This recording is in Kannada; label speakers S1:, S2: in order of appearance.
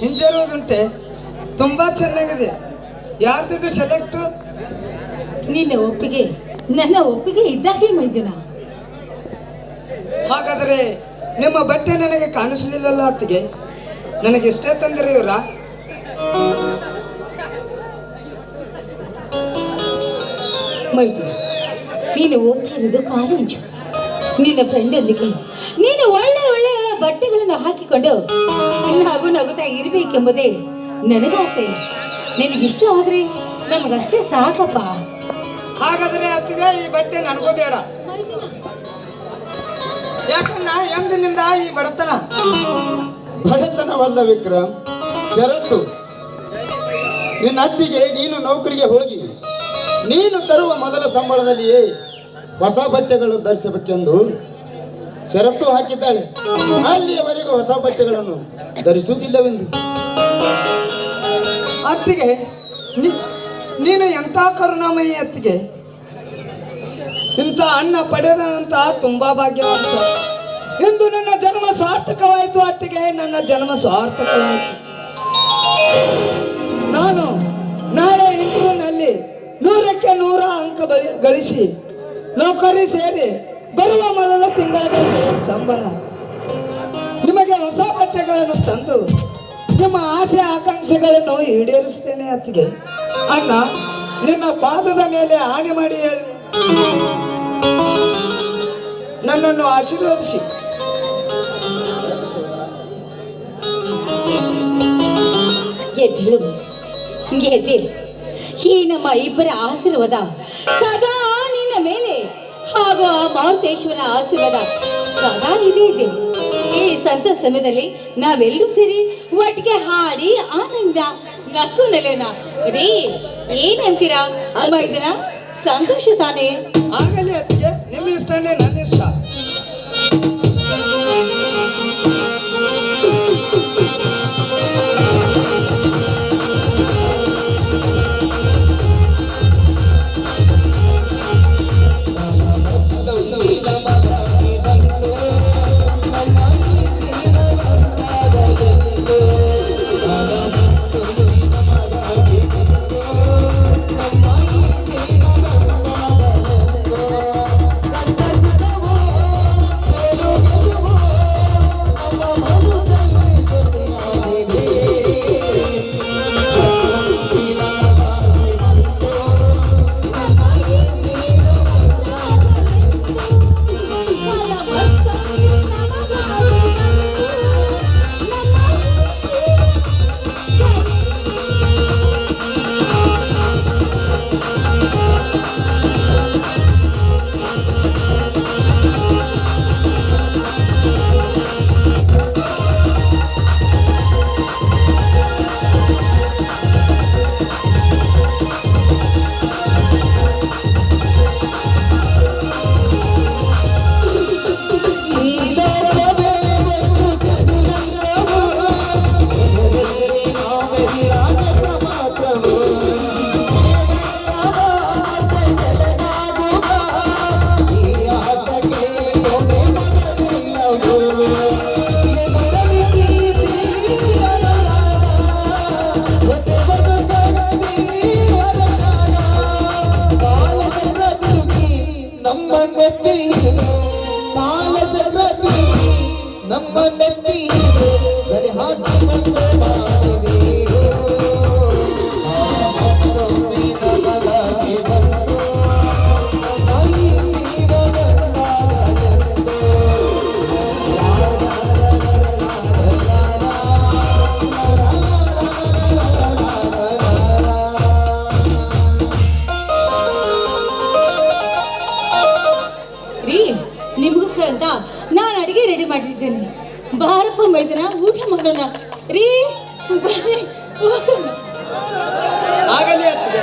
S1: ಹಿಂಜರುವುದುಂಟೆ ತುಂಬಾ ಚೆನ್ನಾಗಿದೆ. ಯಾರ್ದಿದು ಸೆಲೆಕ್ಟು
S2: ನಿನ್ನ ಒಪ್ಪಿಗೆ ನನ್ನ ಒಪ್ಪಿಗೆ ಇದ್ದಾಗೆ ಮೈದಿನ.
S1: ಹಾಗಾದರೆ ನಿಮ್ಮ ಬಟ್ಟೆ ನನಗೆ ಕಾಣಿಸಲಿಲ್ಲಲ್ಲ ಅತ್ತಿಗೆ? ನನಗೆ ಇಷ್ಟೇ ತಂದಿರ ಇವರ.
S2: ಮೈದುನ ನೀನು ಓದ್ತಾ ಇರೋದು ಕಾಲೇಜು ನಿನ್ನ ಫ್ರೆಂಡೊಂದಿಗೆ ನೀನು ಒಳ್ಳೆ ಒಳ್ಳೆ ಬಟ್ಟೆಗಳನ್ನು ಹಾಕಿಕೊಂಡು ನಗು ನಗುತ್ತಾ ಇರಬೇಕೆಂಬುದೇ ನನಗಾಸೆ. ನಿನಗಿಷ್ಟ ಆದ್ರೆ ನಮಗಷ್ಟೇ ಸಾಕಪ್ಪ.
S1: ಹಾಗಾದ್ರೆ ಅತ್ತಿಗೆ ಈ ಬಟ್ಟೆ ನನಗೂ ಬೇಡ ಎಂದಿನಿಂದ ಈ ಬಡತನ?
S3: ಬಡತನವಲ್ಲ ವಿಕ್ರಮ್ ಷರತ್ತು ನಿನ್ನ ಅತ್ತಿಗೆ ನೀನು ನೌಕರಿಗೆ ಹೋಗಿ ನೀನು ತರುವ ಮೊದಲ ಸಂಬಳದಲ್ಲಿಯೇ ಹೊಸ ಬಟ್ಟೆಗಳು ಧರಿಸಬೇಕೆಂದು ಷರತ್ತು ಹಾಕಿದ್ದಾಳೆ. ಅಲ್ಲಿಯವರೆಗೂ ಹೊಸ ಬಟ್ಟೆಗಳನ್ನು ಧರಿಸುವುದಿಲ್ಲವೆಂದು.
S1: ಅತ್ತಿಗೆ ನೀನು ಎಂಥ ಕರುಣಾಮಯಿ ಅತ್ತಿಗೆ? ಇಂಥ ಅನ್ನ ಪಡೆದನಂತ ತುಂಬಾ ಭಾಗ್ಯವಂತ. ಇಂದು ನನ್ನ ಜನ್ಮ ಸಾರ್ಥಕವಾಯಿತು ಅತ್ತಿಗೆ, ನನ್ನ ಜನ್ಮ ಸಾರ್ಥಕವಾಯಿತು ನಾನು ನಾಳೆ ಇಂಟ್ರೂನಲ್ಲಿ ನೂರಕ್ಕೆ ನೂರ ಅಂಕ ಗಳಿಸಿ ನೌಕರಿ ಸೇರಿ ಬರುವ ಮೊದಲ ತಿಂಗಳಲ್ಲಿ ಸಂಬಳ. ನಿಮಗೆ ಹೊಸ ಬಟ್ಟೆಗಳನ್ನು ತಂದು, ನಿಮ್ಮ ಆಸೆ ಆಕಾಂಕ್ಷೆಗಳನ್ನು ಈಡೇರಿಸ್ತೇನೆ ಅತ್ತಿಗೆ. ಅಣ್ಣ, ನಿನ್ನ ಪಾದದ ಮೇಲೆ ಹಾನಿ ಮಾಡಿ ನನ್ನನ್ನು ಆಶೀರ್ವದಿಸಿ.
S2: ಈ ನಮ್ಮ ಇಬ್ಬರ ಆಶೀರ್ವಾದ ಸದಾ ನಿನ್ನ ಮೇಲೆ. ಹಾಗೂ ಆ ಮಾರುತೇಶ್ವರ ಆಶೀರ್ವಾದ. ಸದಾ ಇದೇ ಇದೆ ಈ ಸಂತ ಸಮಯದಲ್ಲಿ ನಾವೆಲ್ಲರೂ ಸೇರಿ ಒಟ್ಟಿಗೆ ಹಾಡಿ ಆನಂದ, ನಕ್ಕು ನೆಲೆನ. ರೀ, ಏನಂತೀರಾ? ಮೈದನ ಸಂತೋಷ ತಾನೇ?
S1: ಆಗಲಿ ಅತ್ತಿಗೆ, ನಿಮ್ಮ ಇಷ್ಟನೇ, ನನ್ನ ಇಷ್ಟ.
S4: ನೆತ್ತಿ ಕಾಲ ಚಕ್ರತಿ ನಮ್ಮ ನೆತ್ತಿ ಬಲಿ ಹಾಕಿ ಬಂದು ಮಾಡಿದೀರು
S2: ಅಂತ ನಾನು ಅಡಿಗೆ ರೆಡಿ ಮಾಡಿದ್ದೇನೆ ಬಾರಪ್ಪ ಮೈದನ ಊಟ ಮಾಡೋಣ. ರೀ
S1: ಆಗಲೇ ಅತ್ತಿಗೆ